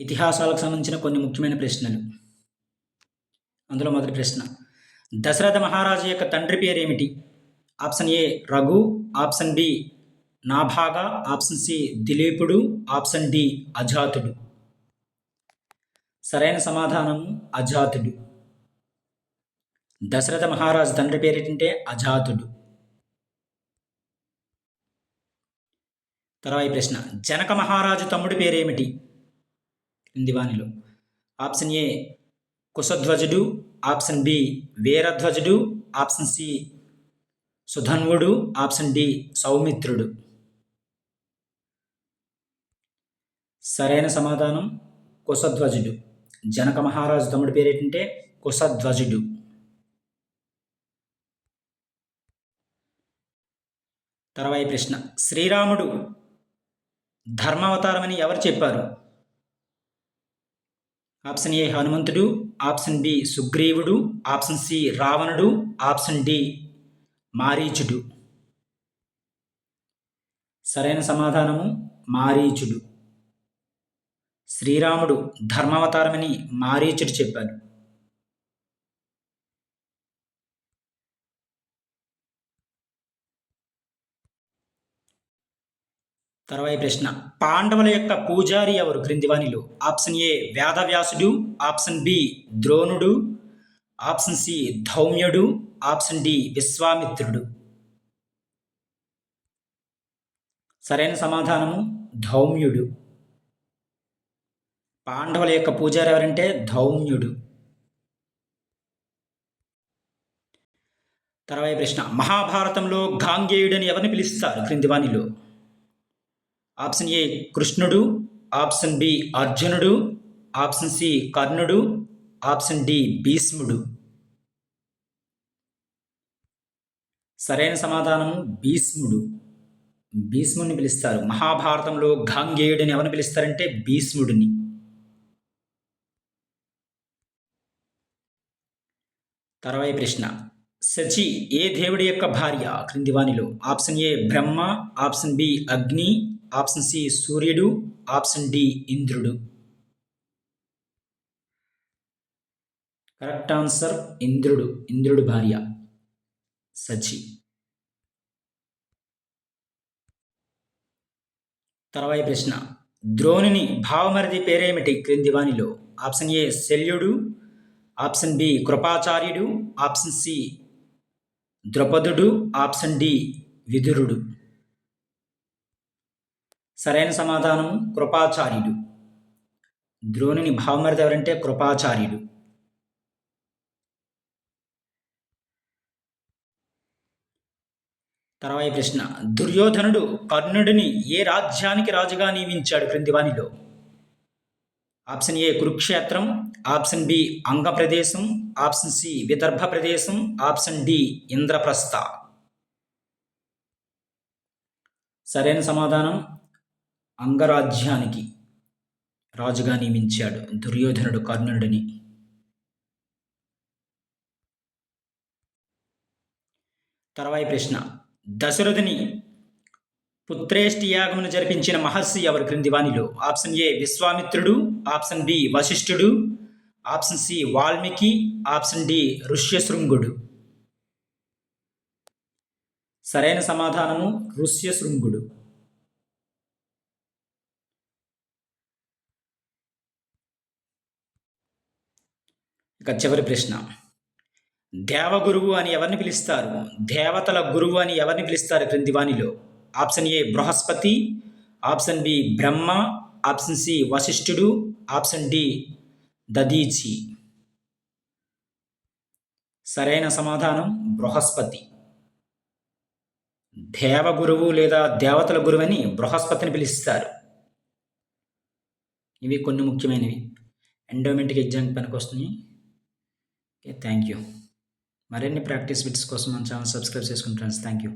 ఇతిహాసాలకు సంబంధించిన కొన్ని ముఖ్యమైన ప్రశ్నలు. అందులో మొదటి ప్రశ్న. దశరథ మహారాజు యొక్క తండ్రి పేరేమిటి? Option A Raghu. Option B Nabhaga. Option C దిలీపుడు. Option D అజాతుడు. సరైన సమాధానం అజాతుడు. దశరథ మహారాజు తండ్రి పేరేంటంటే అజాతుడు. తర్వాత ప్రశ్న. జనక మహారాజు తమ్ముడి పేరేమిటి? క్రింది వానిలో ఆప్షన్ ఏ కుశధ్వజుడు ఆప్షన్ బి వీరధ్వజుడు ఆప్షన్ సి సుధన్వుడు ఆప్షన్ డి సౌమిత్రుడు. సరైన సమాధానం కుశధ్వజుడు. జనక మహారాజు తమ్ముడి పేరేటంటే కుశధ్వజుడు. తర్వాయి ప్రశ్న. శ్రీరాముడు ధర్మావతారమని ఎవరు చెప్పారు? ఆప్షన్ ఏ హనుమంతుడు ఆప్షన్ బి సుగ్రీవుడు ఆప్షన్ సి రావణుడు ఆప్షన్ డి మారీచుడు. సరైన సమాధానము మారీచుడు. శ్రీరాముడు ధర్మావతారమని మారీచుడు చెప్పాడు. తర్వాయి ప్రశ్న. పాండవుల యొక్క పూజారి ఎవరు? క్రిందివాణిలో. ఆప్షన్ ఏ వేదవ్యాసుడు. ఆప్షన్ బి ద్రోణుడు. ఆప్షన్ సి ధౌమ్యుడు. ఆప్షన్ డి విశ్వామిత్రుడు. సరైన సమాధానము ధౌమ్యుడు. పాండవుల యొక్క పూజారి ఎవరంటే? ధౌమ్యుడు. తర్వాయి ప్రశ్న. మహాభారతంలో గాంగేయుడని ఎవరిని పిలుస్తారు? క్రిందివాణిలు. ఆప్షన్ ఏ కృష్ణుడు ఆప్షన్ బి అర్జునుడు ఆప్షన్ సి కర్ణుడు ఆప్షన్ డి భీష్ముడు. సరైన సమాధానం భీష్ముడు. భీష్ముడిని పిలుస్తారు. మహాభారతంలో గాంగేయుడిని ఎవరిని పిలుస్తారంటే భీష్ముడిని. తర్వాయి ప్రశ్న. శచి ఏ దేవుడి యొక్క భార్య? క్రింది వానిలో. Option A Brahma option B Agni option C సూర్యుడు ఆప్షన్ డి ఇంద్రుడు. కరెక్ట్ ఆన్సర్ ఇంద్రుడు ఇంద్రుడు భార్య సచి. తర్వాయి ప్రశ్న ద్రోణుని భావమరిది పేరేమిటి క్రింది వానిలో? ఆప్షన్ ఏ శల్యుడు ఆప్షన్ బి కృపాచార్యుడు ఆప్షన్ సి ద్రౌపదుడు ఆప్షన్ డి విదురుడు. సరైన సమాధానం కృపాచార్యుడు. ద్రోణుని భావమరిది ఎవరంటే కృపాచార్యుడు. తర్వాయి ప్రశ్న దుర్యోధనుడు కర్ణుడిని ఏ రాజ్యానికి రాజుగా నియమించాడు క్రింది వానిలో ఆప్షన్ ఏ కురుక్షేత్రం ఆప్షన్ బి అంగప్రదేశం ఆప్షన్ సి విదర్భ ప్రదేశం ఆప్షన్ డి ఇంద్రప్రస్థ. సరైన సమాధానం అంగరాజ్యానికి రాజుగా నియమించాడు. దుర్యోధనుడు కర్ణుడిని. తర్వాయి ప్రశ్న. దశరథుని పుత్రేష్టి యాగమును జరిపించిన మహర్షి ఎవరు? క్రింది వాణిలో. ఆప్షన్ ఏ విశ్వామిత్రుడు. ఆప్షన్ బి వశిష్ఠుడు. Option C Valmiki. Option D ఋష్యశృంగుడు. సరైన సమాధానము ఋష్యశృంగుడు. ఇక చివరి ప్రశ్న. దేవగురువు అని ఎవరిని పిలుస్తారు? దేవతల గురువు అని ఎవరిని పిలుస్తారు క్రింది వాణిలో option A Brihaspati option B Brahma option C వశిష్ఠుడు ఆప్షన్ డి దదీచి. సరైన సమాధానం బృహస్పతి. దేవగురువు లేదా దేవతల గురువు అని బృహస్పతిని పిలుస్తారు. ఇవి కొన్ని ముఖ్యమైనవి. ఎండోమెంటిక్ ఎగ్జామ్ పనికి వస్తున్నాయి ఓకే థ్యాంక్ యూ మరిన్ని ప్రాక్టీస్ బిట్స్ కోసం మన ఛానల్ సబ్స్క్రైబ్ చేసుకుని ఫ్రెండ్స్ థ్యాంక్ యూ